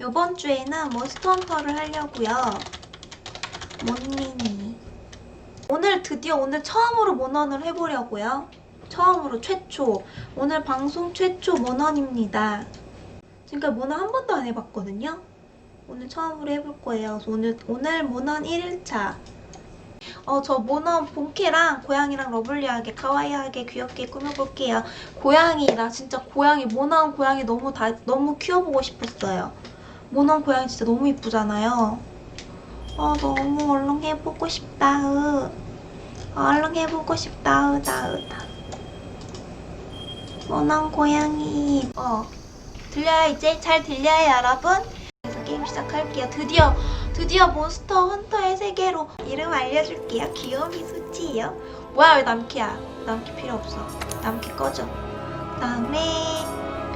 이번 주에는 몬스터 헌터를 하려고요. 몬미니. 오늘 드디어 오늘 처음으로 모넌을 해보려고요. 처음으로 최초. 오늘 방송 최초 모넌입니다. 지금까지 모넌 한 번도 안 해봤거든요. 오늘 처음으로 해볼 거예요. 오늘 오늘 모넌 1일차. 어, 저 모넌 본캐랑 고양이랑 러블리하게 카와이하게 귀엽게 꾸며볼게요. 고양이 나 진짜 고양이 모넌 고양이 너무 다 너무 키워보고 싶었어요. 모넌 고양이 진짜 너무 이쁘잖아요. 아 너무 얼른 해보고 싶다. 으. 얼른 해보고 싶다. 으다 으다. 모넌 고양이. 어 들려요 이제 잘 들려요 여러분? 그래서 게임 시작할게요. 드디어 드디어 몬스터 헌터의 세계로 이름 알려줄게요. 귀요미 수지요. 뭐야 왜 남캐야? 남캐 필요 없어. 남캐 꺼져. 그다음에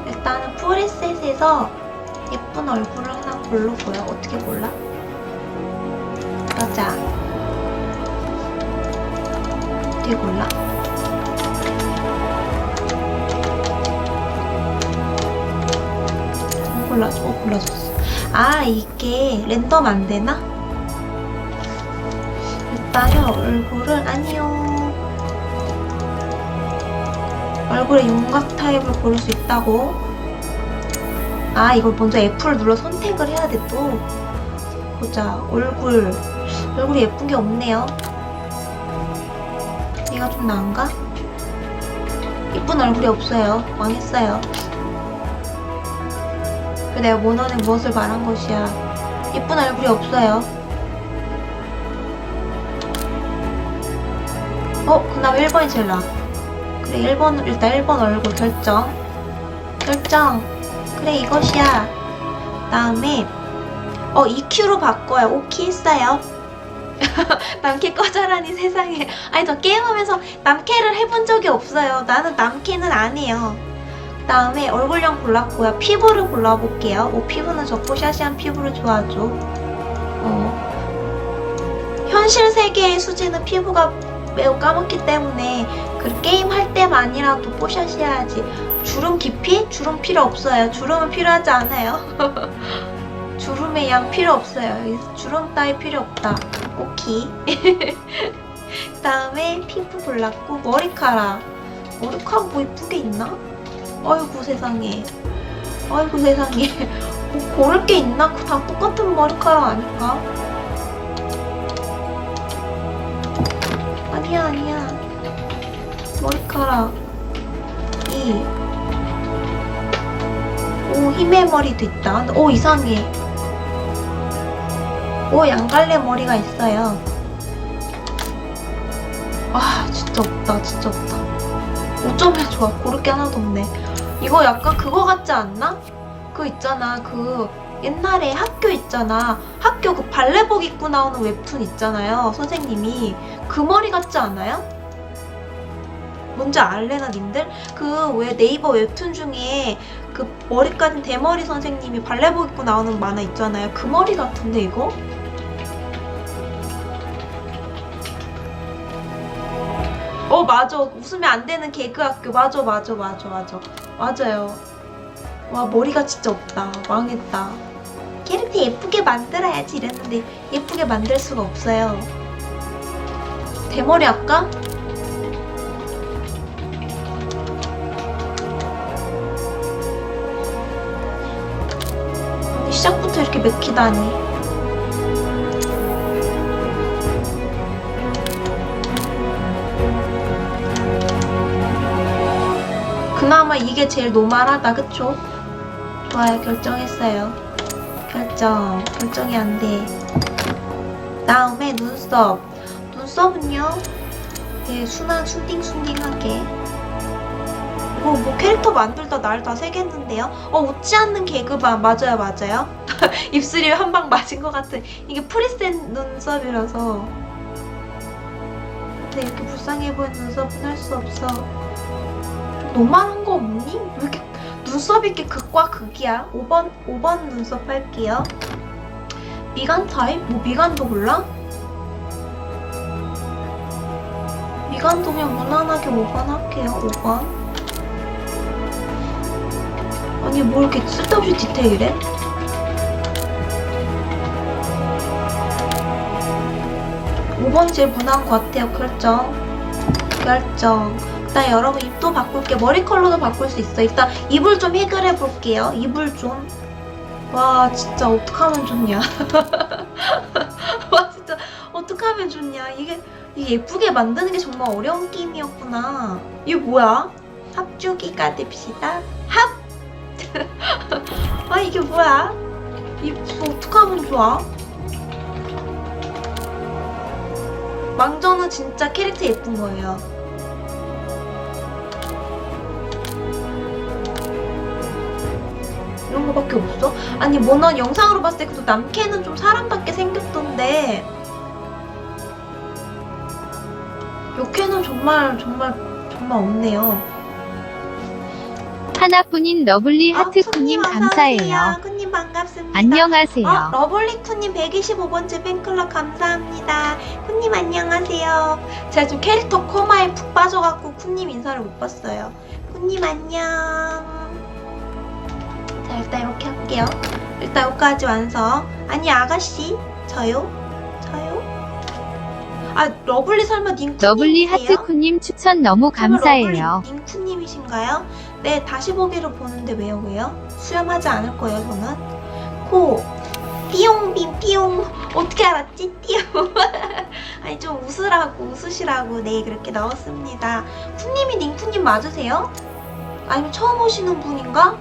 일단은 프리셋에서 예쁜 얼굴을 하나 고르고요. 어떻게 골라? 여자. 어떻게 골라? 어, 골라줘. 어, 골라줬어. 아, 이게 랜덤 안 되나? 일단은 얼굴을, 아니요. 얼굴에 윤곽 타입을 고를 수 있다고. 아, 이걸 먼저 F를 눌러 선택을 해야 돼, 또. 보자. 얼굴. 얼굴이 예쁜 게 없네요. 얘가 좀 나은가? 예쁜 얼굴이 없어요. 망했어요. 그 내가 원하는 무엇을 말한 것이야. 예쁜 얼굴이 없어요. 어, 그나마 1번이 제일 나아. 그래, 1번, 일단 1번 얼굴 결정. 결정. 그래, 이것이야. 다음에, 어, EQ로 바꿔요. 오케이 했어요. 남캐 꺼져라니 세상에. 아니, 저 게임하면서 남캐를 해본 적이 없어요. 나는 남캐는 안 해요. 그 다음에 얼굴형 골랐고요. 피부를 골라볼게요. 오, 피부는 저 뽀샤시한 피부를 좋아하죠. 어. 현실 세계의 수지는 피부가 매우 까맣기 때문에 그 게임 할 때만이라도 뽀샤시 해야지. 주름 깊이? 주름 필요 없어요. 주름은 필요하지 않아요. 주름의 양 필요 없어요. 주름 따위 필요 없다. 오케이. 그다음에 피부 골랐고 머리카락. 머리카락 뭐 이쁘게 있나? 아이고 세상에 아이고 세상에 뭐 고를 게 있나? 그다 똑같은 머리카락 아닐까? 아니야 아니야 머리카락 이 오 힘의 머리도 있다. 오 이상해. 오 양갈래 머리가 있어요. 아 진짜 없다 진짜 없다. 어쩌면 좋아? 고를 게 하나도 없네. 이거 약간 그거 같지 않나? 그 있잖아 그 옛날에 학교 있잖아. 학교 그 발레복 입고 나오는 웹툰 있잖아요 선생님이. 그 머리 같지 않아요? 뭔지 알래나 님들? 그 왜 네이버 웹툰 중에 그 머리 까진 대머리 선생님이 발레복 입고 나오는 만화 있잖아요. 그 머리 같은데 이거? 어 맞아. 웃으면 안 되는 개그 학교. 맞아 맞아 맞아 맞아. 맞아요. 와 머리가 진짜 없다. 망했다. 캐릭터 예쁘게 만들어야지 이랬는데 예쁘게 만들 수가 없어요. 대머리 할까? 시작부터 이렇게 맥히다니. 그나마 이게 제일 노멀하다 그쵸? 좋아요 결정했어요. 결정 결정이 안 돼. 다음에 눈썹. 눈썹은요? 되게 순한 순딩순딩하게. 어, 뭐 캐릭터 만들다 날 다 새겠는데요? 어 웃지 않는 개그반 맞아요 맞아요 입술이 한 방 맞은 것 같은 이게 프리셋 눈썹이라서 근데 이렇게 불쌍해 보이는 눈썹은 할 수 없어 노말한 거 없니? 왜 이렇게 눈썹이 이렇게 극과 극이야? 5번, 5번 눈썹 할게요. 미간 타입? 뭐 미간도 골라? 미간도 그냥 무난하게 5번 할게요. 5번. 아니 뭘 이렇게 쓸데없이 디테일해? 이번 제일 무난한 것 같아요. 결정. 결정. 일단 여러분 입도 바꿀게. 머리 컬러도 바꿀 수 있어. 일단 입을 좀 해결해 볼게요. 입을 좀. 와, 진짜 어떡하면 좋냐. 와, 진짜 어떡하면 좋냐. 이게, 이게 예쁘게 만드는 게 정말 어려운 게임이었구나. 이게 뭐야? 합주기가 됩시다. 합! 아 이게 뭐야? 이거 어떡하면 좋아? 망저는 진짜 캐릭터 예쁜 거예요. 이런 거밖에 없어? 아니 뭐넌 영상으로 봤을 때 그래도 남캐는 좀 사람답게 생겼던데 여캐는 정말 정말 정말 없네요. 하나뿐인 러블리 아, 하트쿠님 감사해요. 쿤님 반갑습니다. 안녕하세요. 아, 러블리 쿤님 125번째 팬클럽 감사합니다. 쿤님 안녕하세요. 제가 지금 캐릭터 코마에 푹 빠져갖고 쿤님 인사를 못 봤어요. 쿤님 안녕. 자 일단 이렇게 할게요. 일단 여기까지 완성. 아니 아가씨 저요? 저요? 아 러블리 설마 님 러블리? 하트쿠님 추천 너무 감사해요. 러블리 님쿠님이신가요? 네, 다시 보기로 보는데 왜요, 왜요? 수염하지 않을 거예요, 저는. 코, 띠용 빔, 띠용. 어떻게 알았지? 띠용. 아니, 좀 웃으라고, 웃으시라고, 네, 그렇게 넣었습니다. 쿠님이 닝쿠님 맞으세요? 아니면 처음 오시는 분인가?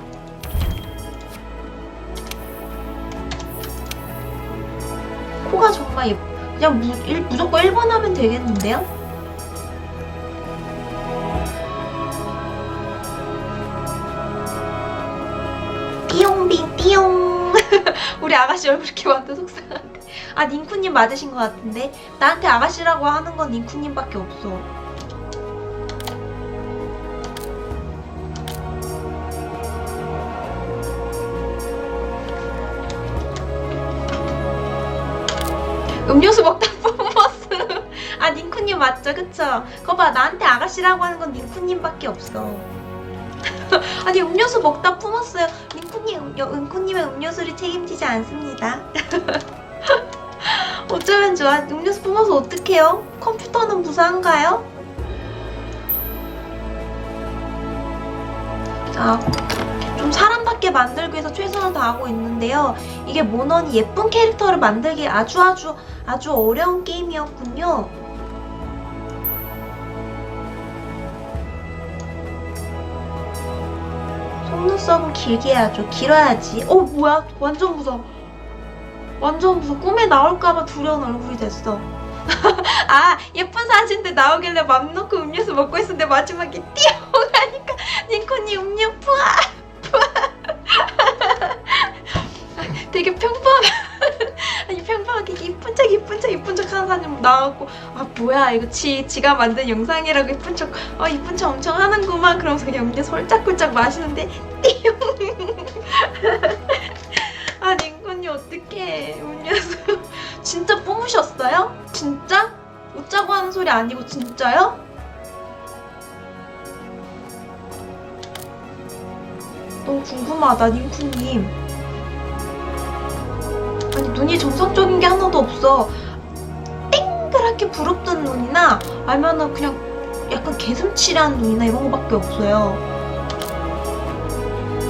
코가 정말 예뻐. 그냥 무, 일, 무조건 1번 하면 되겠는데요? 우리 아가씨 얼굴 이렇게 완전 속상한데. 아 닝쿠님 맞으신 것 같은데? 나한테 아가씨라고 하는 건 닝쿠님밖에 없어. 음료수 먹다 뿜었음 아 닝쿠님 맞죠? 그쵸? 그거 봐 나한테 아가씨라고 하는 건 닝쿠님밖에 없어. 아니 음료수 먹다 품었어요. 링쿠님, 여- 은쿠님의 음료수를 책임지지 않습니다. 어쩌면 좋아. 음료수 품어서 어떡해요? 컴퓨터는 무사한가요? 자, 좀 사람답게 만들기 위해서 최선을 다하고 있는데요. 이게 모넌이 예쁜 캐릭터를 만들기 아주 아주 아주 어려운 게임이었군요. 속눈썹은 길게 해야죠. 길어야지. 어 뭐야? 완전 무서워. 완전 무서워. 꿈에 나올까봐 두려운 얼굴이 됐어. 아 예쁜 사진인데 나오길래 맘 놓고 음료수 먹고 있었는데 마지막에 뛰어가니까 닝코니 음료 푸아 푸아 되게 평범하게 이쁜 척 이쁜 척 하는 사진 나왔고 아 뭐야 이거 지 지가 만든 영상이라고 이쁜 척아 이쁜 척 엄청 하는구만 그러면서 그냥 음료수 홀짝홀짝 마시는데 띠용 아 닝군이 어떡해 음료수 진짜 뿜으셨어요? 진짜? 웃자고 하는 소리 아니고 진짜요? 너무 궁금하다 닝쿠님 아니 눈이 정상적인 게 하나도 없어. 땡그랗게 부릅뜬 눈이나 아니면은 그냥 약간 개슴치레한 눈이나 이런 거밖에 없어요.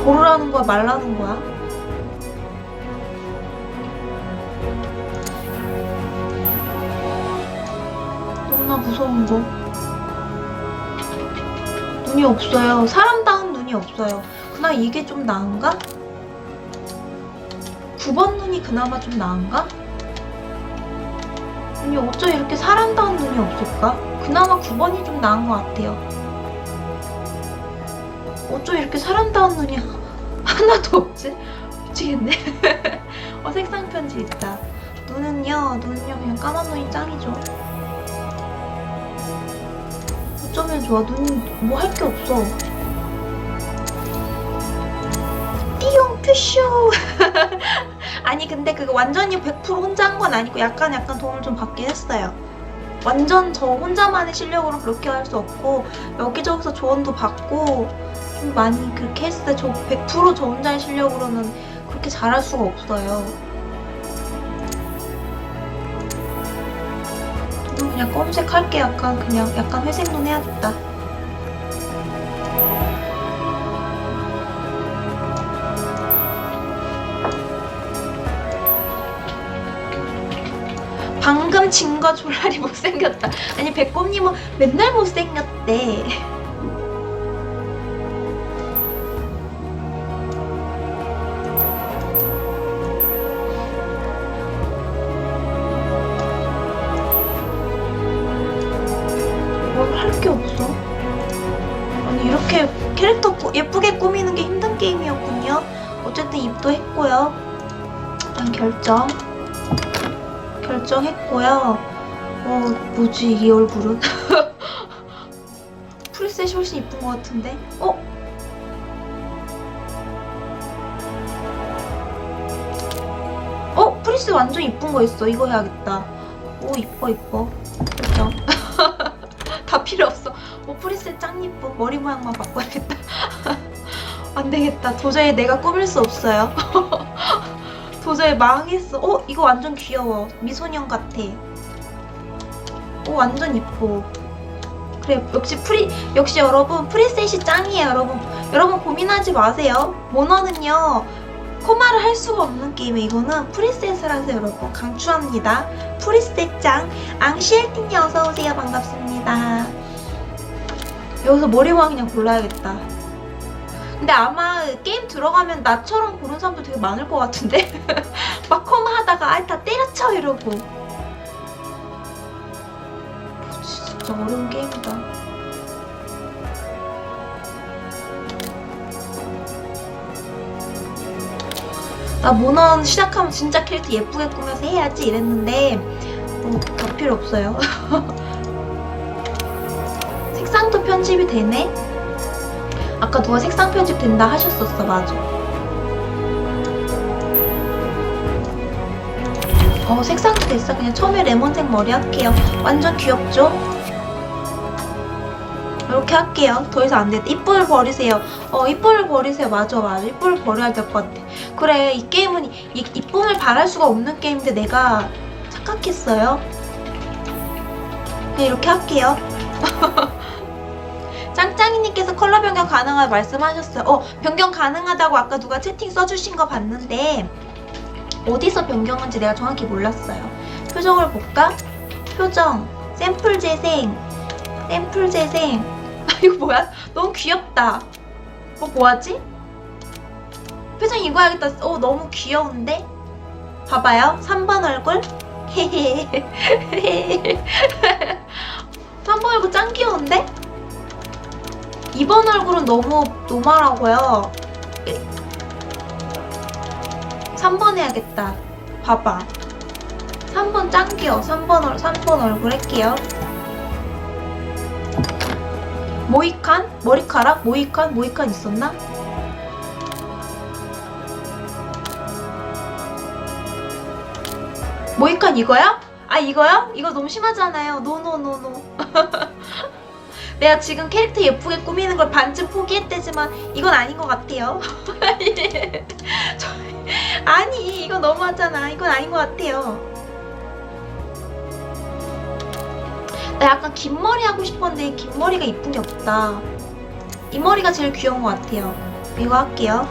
고르라는 거야 말라는 거야? 너무나 무서운 거. 눈이 없어요. 사람다운 눈이 없어요. 그나마 이게 좀 나은가? 9번 눈이 그나마 좀 나은가? 아니 어쩜 이렇게 사람다운 눈이 없을까? 그나마 9번이 좀 나은 것 같아요. 어쩜 이렇게 사람다운 눈이 하나도 없지? 미치겠네. 어 색상 편지 있다. 눈은요, 눈은요 그냥 까만 눈이 짱이죠. 어쩌면 좋아. 눈뭐할 게 없어. 띠용 퓨쇼. 아니 근데 그거 완전히 100% 혼자 한 건 아니고 약간 약간 도움을 좀 받긴 했어요. 완전 저 혼자만의 실력으로 그렇게 할 수 없고 여기저기서 조언도 받고 좀 많이 그렇게 했을 때 저 100%저 혼자의 실력으로는 그렇게 잘할 수가 없어요. 그냥 검은색 할게 약간 그냥 약간 회색 눈 해야겠다. 방금 진거 졸라리 못생겼다. 아니 배꼽님은 맨날 못생겼대. 뭘할게 없어. 아니 이렇게 캐릭터 꾸- 예쁘게 꾸미는 게 힘든 게임이었군요. 어쨌든 입도 했고요. 일단 결정. 결정했고요. 어 뭐지 이 얼굴은? 프리셋이 훨씬 이쁜 것 같은데? 어? 어? 프리스 완전 이쁜 거 있어. 이거 해야겠다. 오 이뻐 이뻐. 결정. 다 필요 없어. 오 프리스 짱 이뻐. 머리 모양만 바꿔야겠다. 안 되겠다. 도저히 내가 꾸밀 수 없어요. 도저히 망했어. 어 이거 완전 귀여워. 미소년 같아. 오 완전 이뻐. 그래 역시 프리 역시 여러분 프리셋이 짱이에요 여러분. 여러분 고민하지 마세요. 모너는요 코마를 할 수가 없는 게임이에요. 이거는 프리셋을 하세요 여러분. 강추합니다. 프리셋 짱 앙시엘틴이 어서 오세요 반갑습니다. 여기서 머리만 그냥 골라야겠다. 근데 아마 게임 들어가면 나처럼 고른 사람도 되게 많을 것 같은데 막 코마 하다가 아다 때려쳐 이러고 진짜 어려운 게임이다. 나 모넌 시작하면 진짜 캐릭터 예쁘게 꾸며서 해야지 이랬는데 뭐, 다 필요 없어요. 색상도 편집이 되네? 아까 누가 색상 편집 된다 하셨었어, 맞아. 어, 색상도 됐어. 그냥 처음에 레몬색 머리 할게요. 완전 귀엽죠? 이렇게 할게요. 더 이상 안 돼. 이빨 버리세요. 어, 이빨 버리세요. 맞아, 맞아. 이빨 버려야 될 것 같아. 그래, 이 게임은 이, 이쁨을 바랄 수가 없는 게임인데 내가 착각했어요. 그냥 이렇게 할게요. 짱짱이님께서 컬러 변경 가능하다 말씀하셨어요. 어, 변경 가능하다고 아까 누가 채팅 써주신 거 봤는데 어디서 변경한지 내가 정확히 몰랐어요. 표정을 볼까? 표정, 샘플 재생, 샘플 재생. 아, 이거 뭐야? 너무 귀엽다. 어, 뭐하지? 표정 이거 해야겠다. 어, 너무 귀여운데? 봐봐요. 3번 얼굴. 헤헤헤. 3번 얼굴 짱 귀여운데? 2번 얼굴은 너무 노말하고요. 3번 해야겠다. 봐봐. 3번 짱 귀여워. 3번, 얼, 3번 얼굴 할게요. 모이칸? 머리카락? 모이칸? 모이칸 있었나? 모이칸 이거야? 아 이거요? 이거 너무 심하잖아요. 노노노노. 내가 지금 캐릭터 예쁘게 꾸미는 걸 반쯤 포기했대지만 이건 아닌 것 같아요. 저- 아니 이거 너무하잖아. 이건 아닌 것 같아요. 나 약간 긴 머리 하고 싶었는데 긴 머리가 이쁜 게 없다. 이 머리가 제일 귀여운 것 같아요. 이거 할게요.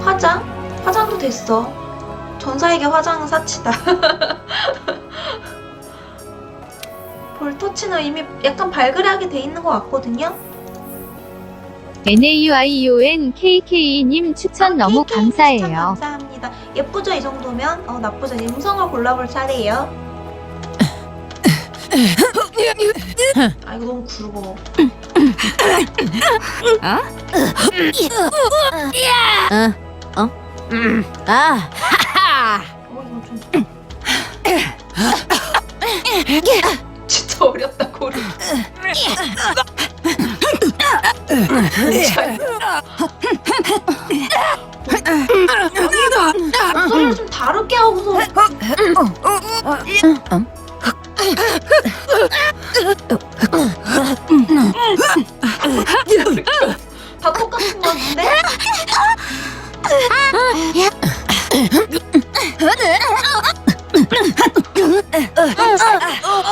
화장? 화장도 됐어. 전사에게 화장은 사치다. 볼터치는 이미 약간 발그레하게 돼 있는 것 같거든요. NAYON KK님 추천 아, 너무 KK 추천 감사해요. 감사합니다. 예쁘죠 이 정도면? 어 나쁘죠. 이제 음성을 골라볼 차례예요. 아 이거 너무 굵어. 아, 어 이거 좀. 진짜 어렵다 고르. 목소리를 좀 다르게 하고서 다 똑같은 거 같은데?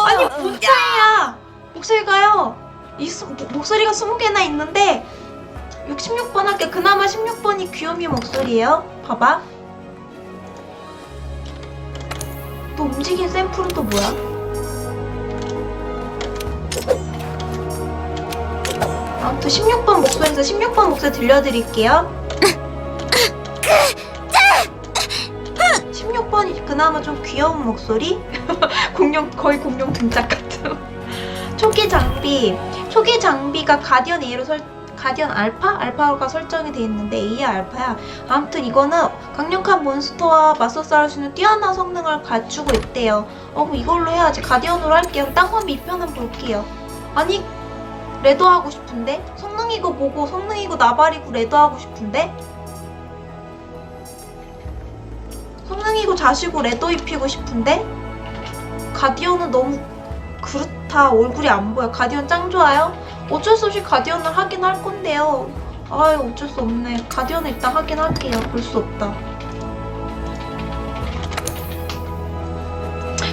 아니 뭔 차이야. 목소리가요 이 수, 모- 목소리가 20개나 있는데 66번 할게. 그나마 16번이 귀요미 목소리예요. 봐봐. 또 움직인 샘플은 또 뭐야? 아무튼 16번 목소리에서 16번 목소리 들려드릴게요 16번이 그나마 좀 귀여운 목소리? 공룡 거의 공룡 등짝 같은. 초기 장비 초기 장비가 가디언 A로 설 가디언 알파? 알파가 설정이 돼 있는데 A의 알파야. 아무튼 이거는 강력한 몬스터와 맞서 싸울 수 있는 뛰어난 성능을 갖추고 있대요. 어 그럼 이걸로 해야지. 가디언으로 할게요. 딴건 미편은 볼게요. 아니 레더 하고 싶은데? 성능이고 뭐고 성능이고 나발이고 레더 하고 싶은데 성능이고 자시고 레더 입히고 싶은데? 가디언은 너무 그렇다. 얼굴이 안 보여. 가디언 짱 좋아요? 어쩔 수 없이 가디언을 하긴 할 건데요. 아유 어쩔 수 없네. 가디언을 일단 하긴 할게요. 볼 수 없다.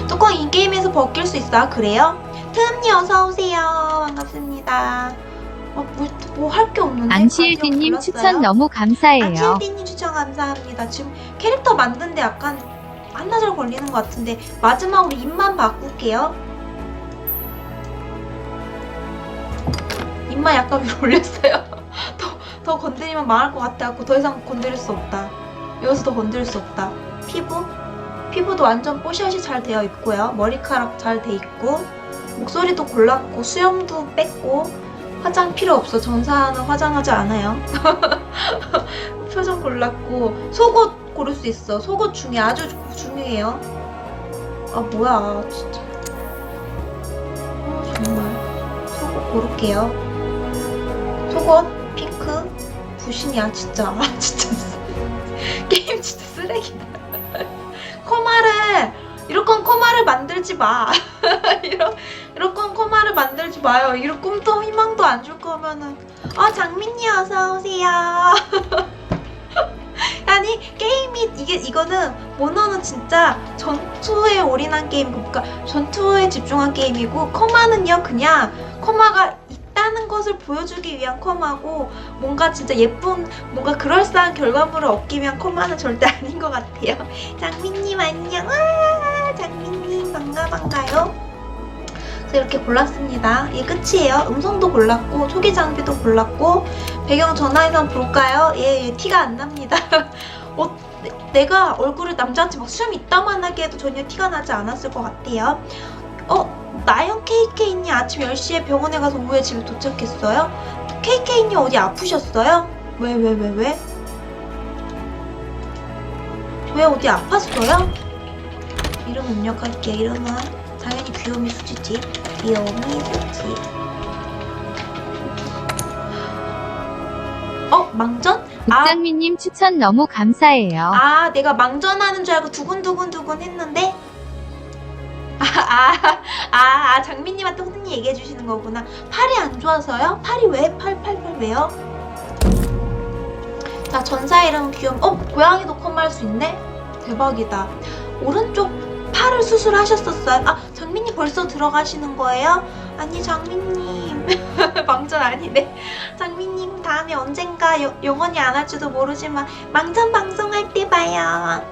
뚜껑 이 게임에서 벗길 수 있어? 그래요? 트음니 어서오세요. 반갑습니다. 어, 뭐할 게 없는데 가디언 추천 골랐어요? 너무 감사해요. 안칠디님 추천 감사합니다. 지금 캐릭터 만드는데 약간 한나절 걸리는 것 같은데 마지막으로 입만 바꿀게요. 입만 약간 위로 올렸어요. 더, 더 건드리면 망할 것 같아갖고 더 이상 건드릴 수 없다. 여기서 더 건드릴 수 없다. 피부? 피부도 완전 뽀샤시 잘 되어 있고요. 머리카락 잘 돼 있고 목소리도 골랐고 수염도 뺐고 화장 필요 없어. 전사는 화장하지 않아요. 표정 골랐고 속옷 고를 수 있어. 속옷 중에 아주 중요해요. 아 뭐야 진짜. 어, 정말 속옷 고를게요. 속옷 핑크 부신이야 진짜. 아 진짜 쓰- 게임 진짜 쓰레기다. 코마를 이럴 건 코마를 만들지 마. 이런 이럴 건 만들지 마요. 이런 꿈도 희망도 안 줄 거면은 아 장민이 어서 오세요. 아니 게임이 이게 이거는 모노는 진짜 전투에 올인한 게임 그러니까 전투에 집중한 게임이고 커마는요 그냥 커마가 있다는 것을 보여주기 위한 커마고 뭔가 진짜 예쁜 뭔가 그럴싸한 결과물을 얻기 위한 커마는 절대 아닌 것 같아요 장민님 안녕 아 장민님 반가 반가요 그래서 이렇게 골랐습니다 이게 끝이에요 음성도 골랐고 초기 장비도 골랐고 배경 전화해서 한번 볼까요? 예, 예 티가 안 납니다 어, 내- 내가 얼굴을 남자한테 막 수염 이따만하게 해도 전혀 티가 나지 않았을 것 같아요. 어, 나영 KK님 아침 10시에 병원에 가서 오후에 집에 도착했어요? KK님 어디 아프셨어요? 왜, 왜, 왜, 왜? 왜 어디 아팠어요? 이름 입력할게요. 이름은 당연히 귀요미 수지지. 귀요미 수지. 어, 망전? 아, 국장미님 추천 너무 감사해요. 아, 내가 망전하는 줄 알고 두근두근두근 했는데? 아, 아, 아, 아, 장민님한테 혼님 얘기해 주시는 거구나. 팔이 안 좋아서요? 팔이 왜? 팔, 팔, 팔 왜요? 자, 전사 이름 귀염. 어, 고양이도 컴할 수 있네? 대박이다. 오른쪽 팔을 수술하셨었어요? 아, 장민님 벌써 들어가시는 거예요? 아니, 장민님. 망전 아니네. 장민님 다음에 언젠가 여- 영원히 안 할지도 모르지만 망전 방송할 때 봐요.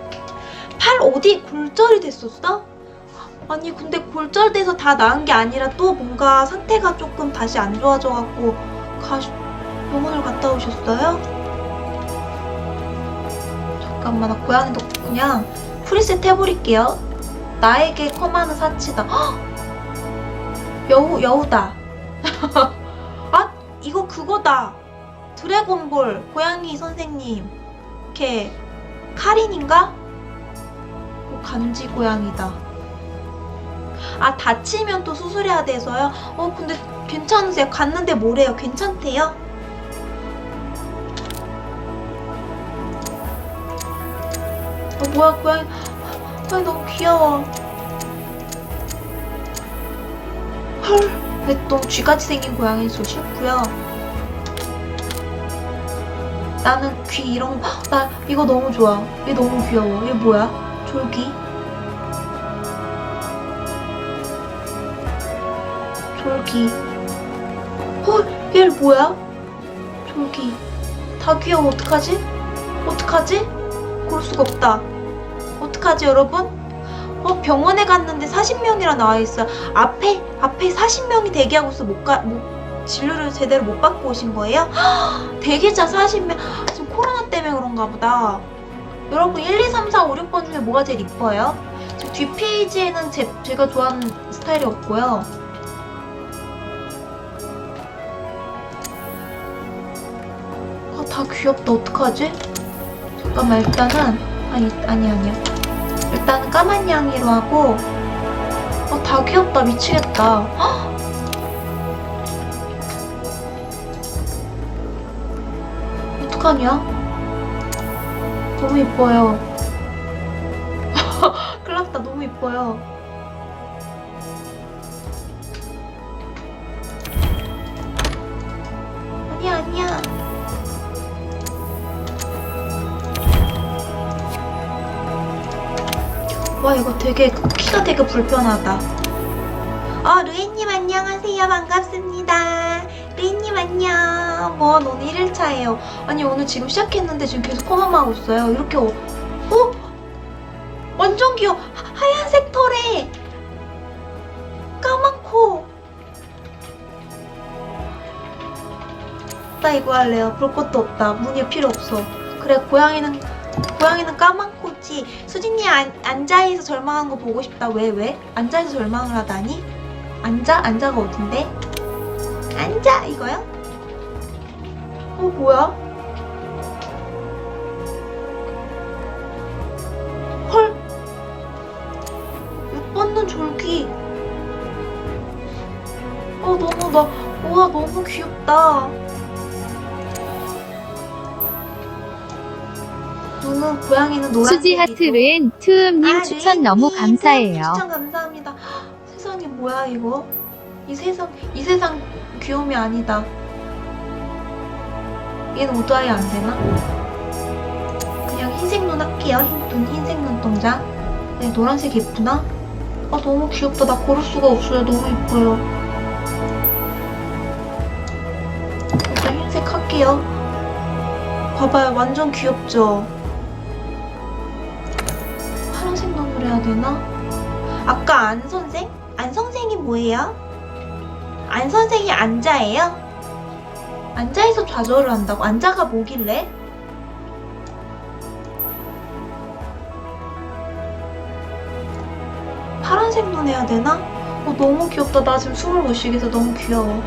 팔 어디 골절이 됐었어? 아니 근데 골절돼서 다 나은 게 아니라 또 뭔가 상태가 조금 다시 안 좋아져갖고 가 병원을 갔다 오셨어요? 잠깐만 나 고양이도 그냥 프리셋 해버릴게요. 나에게 컴하는 사치다. 헉! 여우 여우다. 아 이거 그거다. 드래곤볼 고양이 선생님. 걔 카린인가? 어, 간지 고양이다. 아 다치면 또 수술해야 돼서요? 어 근데 괜찮으세요? 갔는데 뭐래요? 괜찮대요? 어 뭐야 고양이 아 너무 귀여워 헐왜 너무 쥐같이 생긴 고양이 좀 싫고요 나는 귀 이런 거, 헉, 나 이거 너무 좋아 얘 너무 귀여워 얘 뭐야? 졸기 졸기. 헐, 얘 뭐야? 졸기. 다 귀여워. 어떡하지? 어떡하지? 고를 수가 없다. 어떡하지, 여러분? 어, 병원에 갔는데 40명이라 나와 있어요. 앞에, 앞에 40명이 대기하고 있어. 못 가, 못, 진료를 제대로 못 받고 오신 거예요? 대기자 40명. 지금 코로나 때문에 그런가 보다. 여러분, 1, 2, 3, 4, 5, 6번 중에 뭐가 제일 이뻐요? 뒷페이지에는 제, 제가 좋아하는 스타일이 없고요. 아, 다 귀엽다. 어떡하지? 잠깐만, 일단은. 아니, 아니, 아니야. 일단은 까만 양이로 하고. 아, 다 귀엽다. 미치겠다. 헉! 어떡하냐? 너무 이뻐요. 큰일 났다. 너무 이뻐요. 와 이거 되게 키가 되게 불편하다. 어 루이님 안녕하세요 반갑습니다. 루이님 안녕. 뭐 오늘 1일차예요. 아니 오늘 지금 시작했는데 지금 계속 컴만 하고 있어요. 이렇게 어, 어? 완전 귀여워. 하- 하얀색 털에 까만 코. 나 이거 할래요. 볼 것도 없다. 무늬 필요 없어. 그래 고양이는 고양이는 까만 코지. 수진이 안, 앉아있어 절망한 거 보고 싶다. 왜 왜? 앉아있어 절망을 하다니? 앉아? 앉아가 어딘데? 앉아 이거요? 어 뭐야? 헐 6번는 졸기 어 너무 나 우와 너무 귀엽다 눈은 고양이는 노란색이고 수지 하트르엔 투음님 아, 추천 루이님, 너무 또 감사해요. 추천 감사합니다. 헉, 세상에 뭐야 이거? 이 세상 이 세상 귀여움이 아니다. 얘는 오드아이 안 되나? 그냥 흰색 눈 할게요. 흰 눈, 흰색 눈동자. 네, 노란색 예쁘나? 아 너무 귀엽다. 나 고를 수가 없어요. 너무 예뻐요. 일단 흰색 할게요. 봐봐요. 완전 귀엽죠? 해야 되나? 아까 안 선생? 안 선생이 뭐예요? 안 선생이 앉아예요? 앉아에서 좌절을 한다고? 앉아가 뭐길래? 파란색 눈 해야 되나? 어, 너무 귀엽다. 나 지금 숨을 못 쉬겠어. 너무 귀여워.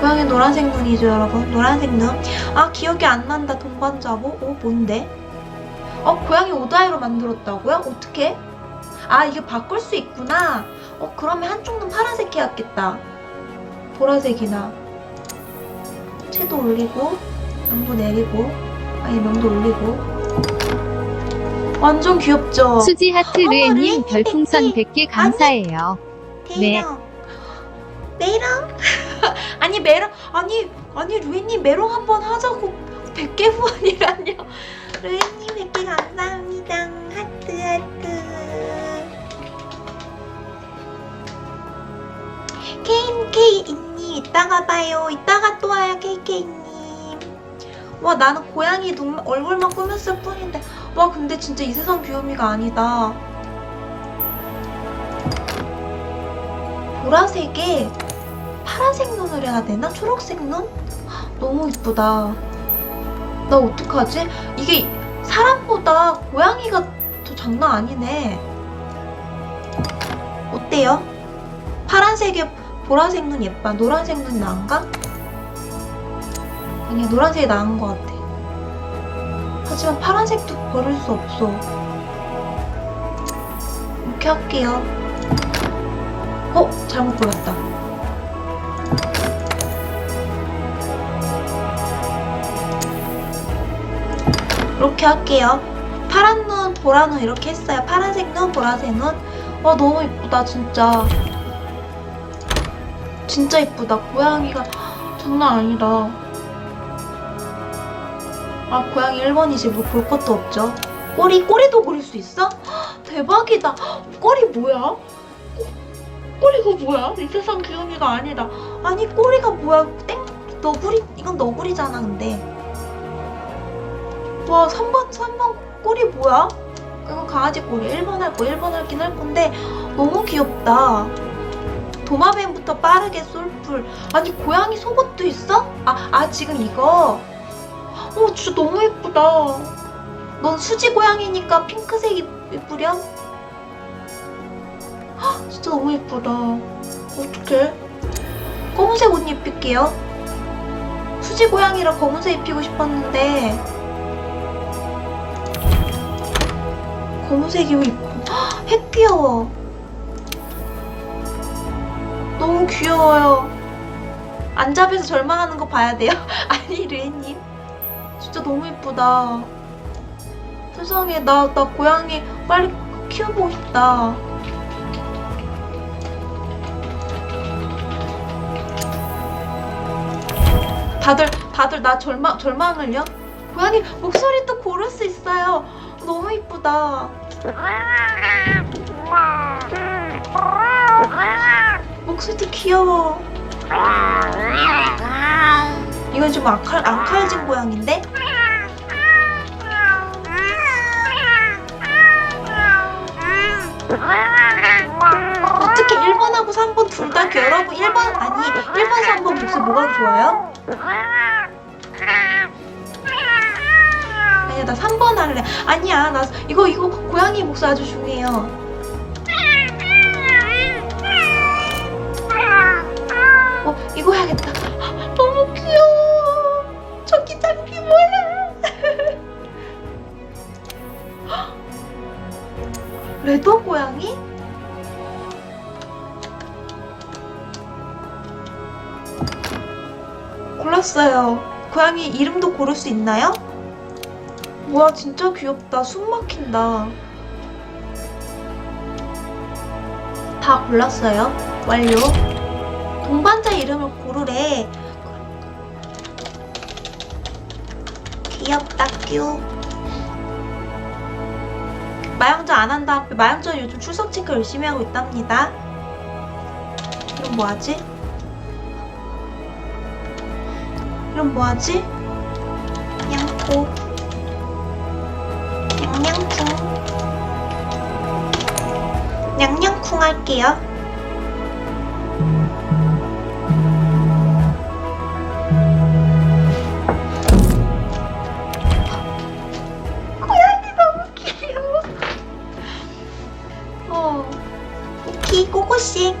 고양이 노란색 눈이죠, 여러분. 노란색 눈. 아, 기억이 안 난다. 동반자보? 어, 뭔데? 어, 고양이 오다이로 만들었다고요? 어떻게? 아, 이게 바꿀 수 있구나. 어, 그러면 한쪽 눈 파란색 해야겠다. 보라색이나. 채도 올리고, 명도 내리고, 아니, 명도 올리고. 완전 귀엽죠? 수지 하트르엔님 루엔님 별풍선 팬티. 100개 감사해요. 네. 메롱. 메롱? 아니, 메롱, 아니, 아니, 루이님 메롱 한번 하자고 100개 후원이라뇨. 루이님 100개 감사합니다. 하트, 하트. KK이님, 이따가 봐요. 이따가 또 와요, KK님. 와, 나는 고양이 눈, 얼굴만 꾸몄을 뿐인데. 와, 근데 진짜 이 세상 귀요미가 아니다. 보라색에 파란색 눈을 해야 되나? 초록색 눈? 헉, 너무 이쁘다. 나 어떡하지? 이게 사람보다 고양이가 더 장난 아니네. 어때요? 파란색에 보라색 눈 예뻐. 노란색 눈 나은가? 아니야, 노란색이 나은 것 같아. 하지만 파란색도 버릴 수 없어. 이렇게 할게요. 어? 잘못 보였다. 이렇게 할게요. 파란 눈, 보라 눈 이렇게 했어요. 파란색 눈, 보라색 눈. 와 너무 이쁘다 진짜. 진짜 이쁘다. 고양이가 장난 아니다. 아 고양이 1번이지 뭐 볼 것도 없죠. 꼬리 꼬리도 그릴 수 있어? 헉, 대박이다. 헉, 꼬리 뭐야? 꼬리가 뭐야? 이 세상 귀요미가 아니다. 아니 꼬리가 뭐야? 땡 너구리 이건 너구리잖아 근데. 와 3번 3번 꼬리 뭐야? 이거 강아지 꼬리 1번 할 거 1번 할긴 할 건데 너무 귀엽다. 도마뱀부터 빠르게 쏠풀. 아니 고양이 속옷도 있어? 아, 아 지금 이거. 어 진짜 너무 예쁘다. 넌 수지 고양이니까 핑크색 입, 입으렴? 헉, 진짜 너무 예쁘다. 어떡해? 검은색 옷 입힐게요. 수지 고양이라 검은색 입히고 싶었는데 검은색이 왜 입고 헉, 핵 귀여워. 너무 귀여워요. 안잡에서 절망하는 거 봐야 돼요. 아니 르이님 진짜 너무 예쁘다. 세상에 나 나 고양이 빨리 키워보고 싶다. 다들 다들 나 절망 절망을요? 고양이 목소리도 고를 수 있어요. 너무 이쁘다. 목소리도 귀여워. 이건 좀 앙칼 앙칼진 고양인데? 어떻게 1번하고 3번 둘다 여러분 1번 아니 1번 3번 목소리 뭐가 좋아요? 나 3번 할래 아니야 나 이거 이거 고양이 목소리 아주 중요해요 어 이거 해야겠다 너무 귀여워 저 기장기 뭐야 레더 고양이? 골랐어요. 고양이 이름도 고를 수 있나요? 뭐야, 진짜 귀엽다. 숨 막힌다. 다 골랐어요. 완료. 동반자 이름을 고르래. 귀엽다, 뀨. 마영전 안 한다. 마영전 요즘 출석 체크 열심히 하고 있답니다. 이건 뭐하지? 이런 뭐하지? 양코 냥냥쿵 할게요. 고양이 너무 귀여워. 어 오키 꼬꼬씨